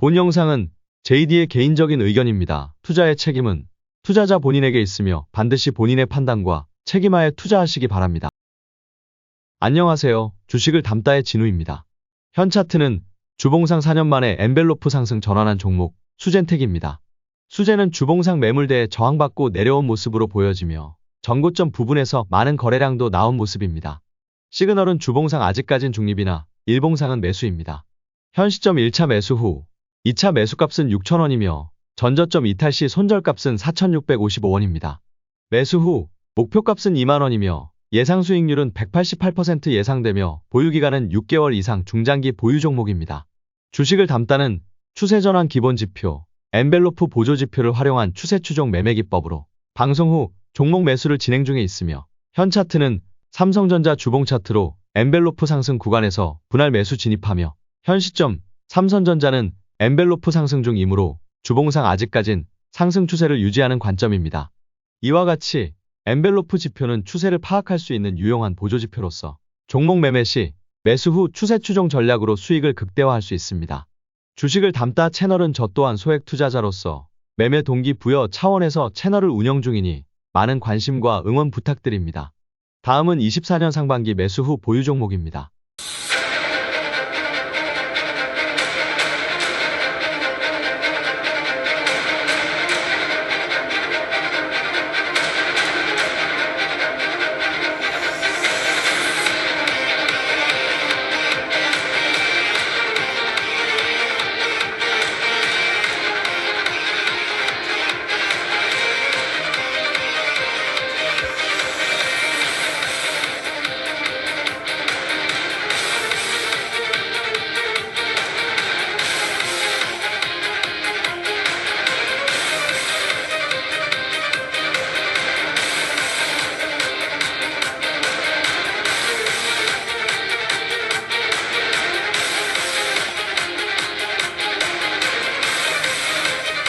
본 영상은 JD의 개인적인 의견입니다. 투자의 책임은 투자자 본인에게 있으며 반드시 본인의 판단과 책임하에 투자하시기 바랍니다. 안녕하세요. 주식을 담다의 진우입니다. 현 차트는 주봉상 4년 만에 엔벨로프 상승 전환한 종목 수젠텍입니다. 수젠은 주봉상 매물대에 저항받고 내려온 모습으로 보여지며 전고점 부분에서 많은 거래량도 나온 모습입니다. 시그널은 주봉상 아직까진 중립이나 일봉상은 매수입니다. 현 시점 1차 매수 후 2차 매수값은 6,000원이며 전저점 이탈 시 손절값은 4,655원입니다. 매수 후 목표값은 2만원이며 예상 수익률은 188% 예상되며 보유기간은 6개월 이상 중장기 보유 종목입니다. 주식을 담다는 추세전환 기본지표, 엔벨로프 보조지표를 활용한 추세추종 매매기법으로 방송 후 종목 매수를 진행 중에 있으며 현 차트는 삼성전자 주봉 차트로 엔벨로프 상승 구간에서 분할 매수 진입하며 현 시점 삼성전자는 엔벨로프 상승 중이므로 주봉상 아직까진 상승 추세를 유지하는 관점입니다. 이와 같이 엔벨로프 지표는 추세를 파악할 수 있는 유용한 보조지표로서 종목 매매 시 매수 후 추세 추종 전략으로 수익을 극대화할 수 있습니다. 주식을 담다 채널은 저 또한 소액 투자자로서 매매 동기 부여 차원에서 채널을 운영 중이니 많은 관심과 응원 부탁드립니다. 다음은 24년 상반기 매수 후 보유 종목입니다.